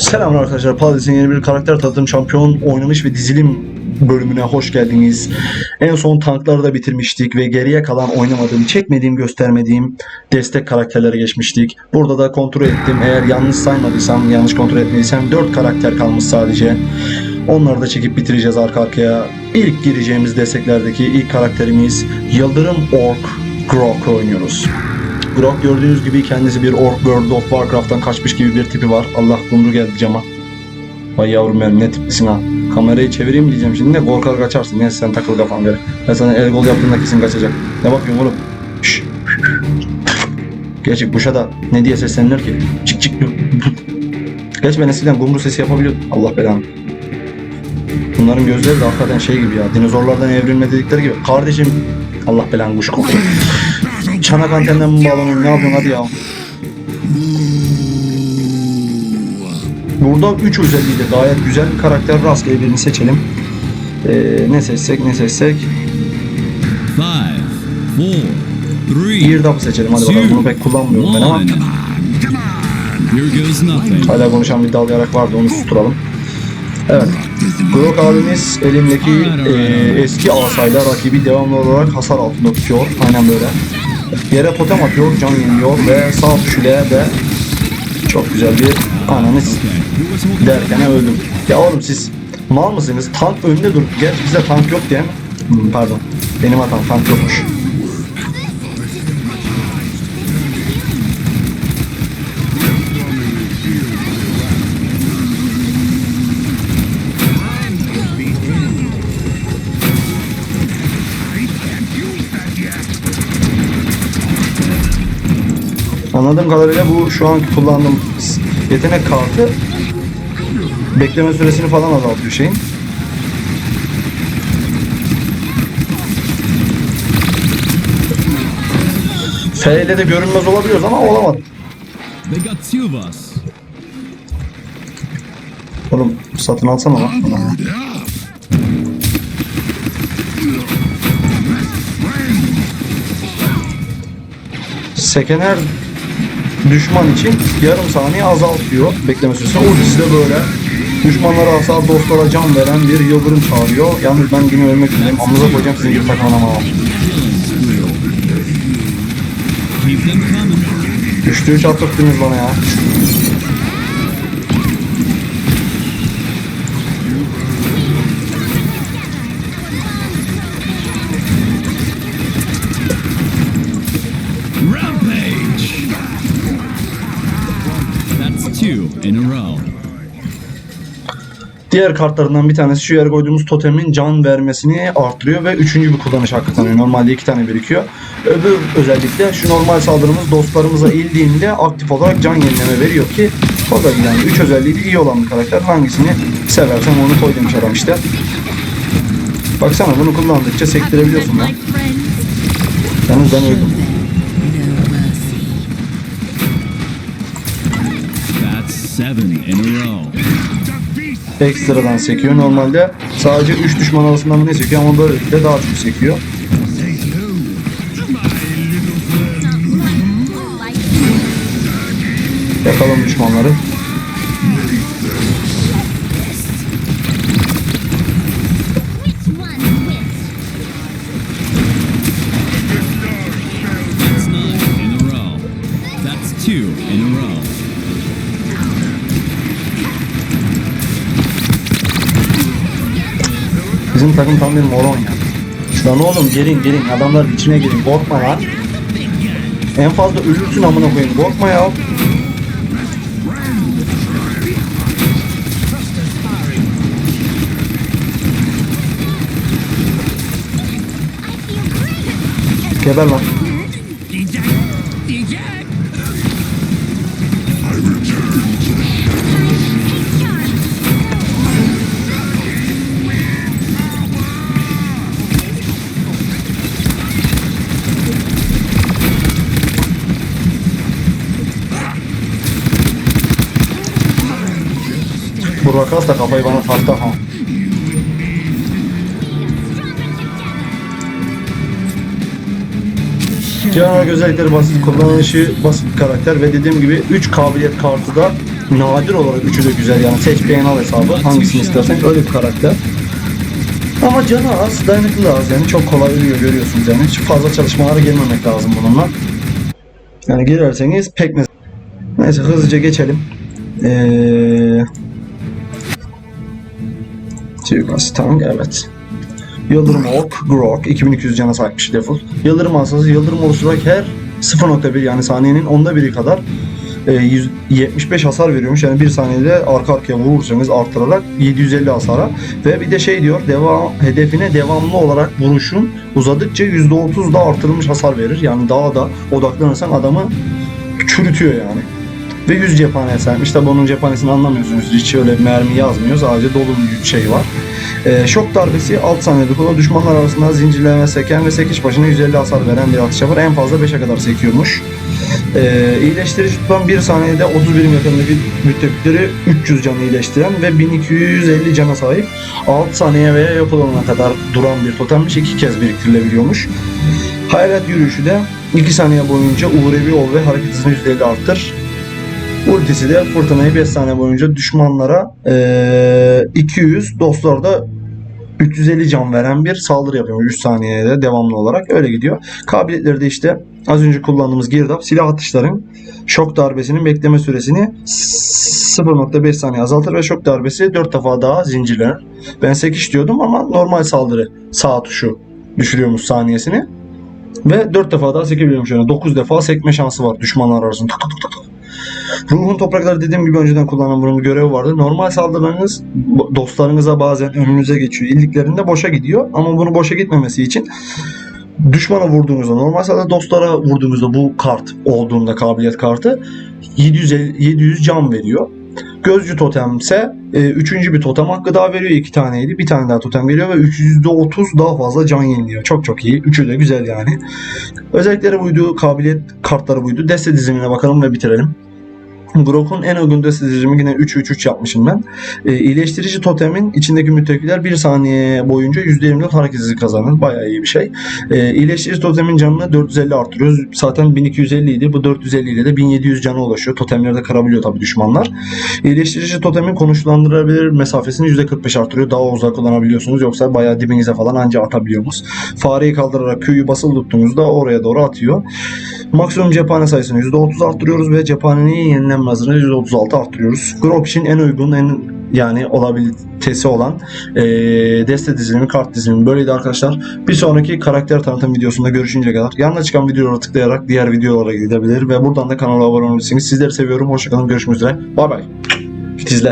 Selam arkadaşlar. Paladin'in yeni bir karakter tanıtım şampiyon oynamış ve dizilim bölümüne hoş geldiniz. En son tankları da bitirmiştik ve geriye kalan oynamadığım, çekmediğim, göstermediğim destek karakterlere geçmiştik. Burada da kontrol ettim. Eğer yanlış saymadıysam, yanlış kontrol etmediysem 4 karakter kalmış sadece. Onları da çekip bitireceğiz arka arkaya. İlk gireceğimiz desteklerdeki ilk karakterimiz Yıldırım Orc Grok oynuyoruz. Grok gördüğünüz gibi kendisi bir Orc World of Warcraft'tan kaçmış gibi bir tipi var. Allah gumru geldi cama. Vay yavrum benim ne tiplisin ha. Kamerayı çevireyim diyeceğim şimdi de korkar kaçarsın. Neyse sen takıl kafan göre. Ben sana el gol yaptığında kesin kaçacak. Ne bakıyorsun oğlum? Şşş. Gerçi kuşa da ne diye seslenilir ki? Çık çık. Geç ben eskiden gumru sesi yapabiliyordum. Allah belanı. Bunların gözleri de hakikaten şey gibi ya. Dinozorlardan evrilme dedikleri gibi. Kardeşim Allah belanı kuş kokuyor. Çanak antenden mi bağlanıyorsun? Ne yapıyorsun hadi ya? Burada 3 özelliği de gayet güzel karakter. Rastgele birini seçelim. Ee, ne seçsek ne seçsek. Girdap'ı seçelim hadi bakalım. Bunu pek kullanmıyorum ben ama. Hala konuşan bir dal yarak vardı onu susturalım. Evet. Grok abimiz elindeki e, eski asayla rakibi devamlı olarak hasar altında tutuyor. Aynen böyle. Yere totem atıyor, can yeniliyor ve sağ tuşuyla de çok güzel bir ananı s- derken öldüm. Ya oğlum siz mal mısınız? Tank önünde dur. Gerçi bizde tank yok diye. Hmm, pardon. Benim hatam tank yokmuş. Anladığım kadarıyla bu şu anki kullandığım yetenek kartı bekleme süresini falan azaltıyor şeyin. F de görünmez olabiliyoruz ama olamadık. Oğlum satın alsana lan. Sekener düşman için yarım saniye azaltıyor bekleme süresini. Ultisi de böyle düşmanlara hasar dostlara can veren bir yıldırım çağırıyor. Yalnız ben yine ölmek üzereyim. Amınıza koyacağım sizin gibi coming. Üçlüyü çarptırdınız bana ya. Diğer kartlarından bir tanesi şu yere koyduğumuz totemin can vermesini arttırıyor ve üçüncü bir kullanış hakkı tanıyor. Normalde iki tane birikiyor. Öbür özellikle şu normal saldırımız dostlarımıza ildiğinde aktif olarak can yenileme veriyor ki o da yani üç özelliği de iyi olan bir karakter. Hangisini seversen onu koy demiş adam işte. Baksana bunu kullandıkça sektirebiliyorsun lan. Yalnız ben öldüm. That's seven in a row. Ekstradan sekiyor. Normalde sadece 3 düşman arasından ne sekiyor ama böylelikle daha çok sekiyor. Yakalım düşmanları. Bizim takım tam bir moron ya. Lan oğlum gelin gelin adamlar içine girin korkma lan. En fazla ölürsün amına koyayım korkma ya. Geber lan. Bu rakas da kafayı bana taktı ha. Genel özellikleri basit, kullanışı basit karakter ve dediğim gibi 3 kabiliyet kartı da nadir olarak üçü de güzel yani seç beğen al hesabı hangisini istersen öyle bir karakter. Ama canı az, dayanıklı da az yani çok kolay ölüyor görüyorsunuz yani. Hiç fazla çalışmalara girmemek lazım bununla. Yani girerseniz pek ne... Neyse hızlıca geçelim. Ee... Suikastang evet. Yıldırım Ok, Grok, 2200 cana sahipmiş Devil. Yıldırım asası, yıldırım oluşturarak her 0.1 yani saniyenin onda biri kadar e, 175 hasar veriyormuş. Yani bir saniyede arka arkaya vurursanız arttırarak 750 hasara. Ve bir de şey diyor, devam hedefine devamlı olarak vuruşun uzadıkça %30 da artırılmış hasar verir. Yani daha da odaklanırsan adamı çürütüyor yani. Ve 100 cephane sahip. İşte bunun cephanesini anlamıyorsunuz. Hiç öyle mermi yazmıyor. Sadece dolu bir şey var. Ee, şok darbesi alt saniyede kullan düşmanlar arasında zincirleme seken ve sekiş başına 150 hasar veren bir atış yapar. En fazla 5'e kadar sekiyormuş. Ee, iyileştirici tutan 1 saniyede 30 birim yakınındaki müttefikleri 300 can iyileştiren ve 1250 cana sahip 6 saniye veya yok olana kadar duran bir totemmiş. iki kez biriktirilebiliyormuş. Hayalet yürüyüşü de 2 saniye boyunca uhrevi ol ve hareket hızını %50 arttır. Ultisi de fırtınayı 5 saniye boyunca düşmanlara eee, 200, dostlara da 350 can veren bir saldırı yapıyor 3 saniyede devamlı olarak öyle gidiyor. Kabiliyetleri de işte az önce kullandığımız girdap silah atışların şok darbesinin bekleme süresini 0.5 saniye azaltır ve şok darbesi 4 defa daha zincirlenir. Ben 8 diyordum ama normal saldırı sağ tuşu düşürüyormuş saniyesini. Ve 4 defa daha sekebiliyormuş yani 9 defa sekme şansı var düşmanlar arasında. Tık tık tık tık. Ruhun toprakları dediğim gibi önceden kullanılan bunun görevi vardı. Normal saldırılarınız dostlarınıza bazen önünüze geçiyor. İlliklerinde boşa gidiyor. Ama bunu boşa gitmemesi için düşmana vurduğunuzda, normal saldırı dostlara vurduğunuzda bu kart olduğunda kabiliyet kartı 700, 700 can veriyor. Gözcü totemse e, üçüncü bir totem hakkı daha veriyor. iki taneydi. Bir tane daha totem veriyor ve 330 daha fazla can yeniliyor. Çok çok iyi. Üçü de güzel yani. Özellikleri buydu. Kabiliyet kartları buydu. Deste dizimine bakalım ve bitirelim. Grok'un en uygun deste dizimi yine 3-3-3 yapmışım ben. E, iyileştirici totemin içindeki müttefikler 1 saniye boyunca %24 hareket hızı kazanır. Bayağı iyi bir şey. E, iyileştirici totemin canını 450 artırıyoruz. Zaten 1250 idi. Bu 450 ile de 1700 cana ulaşıyor. Totemleri de kırabiliyor tabii düşmanlar. İyileştirici totemin konuşlandırabilir mesafesini %45 artırıyor. Daha uzak kullanabiliyorsunuz. Yoksa bayağı dibinize falan anca atabiliyorsunuz. Fareyi kaldırarak Q'yu basılı tuttuğunuzda oraya doğru atıyor. Maksimum cephane sayısını %30 arttırıyoruz ve cephanenin yenilenme hızını %36 arttırıyoruz. Grok için en uygun, en yani olabilitesi olan eee deste dizilimi, kart dizilimi böyleydi arkadaşlar. Bir sonraki karakter tanıtım videosunda görüşünceye kadar yanına çıkan videolara tıklayarak diğer videolara gidebilir ve buradan da kanala abone olabilirsiniz. Sizleri seviyorum. Hoşçakalın. Görüşmek üzere. Bay bay. Tizler.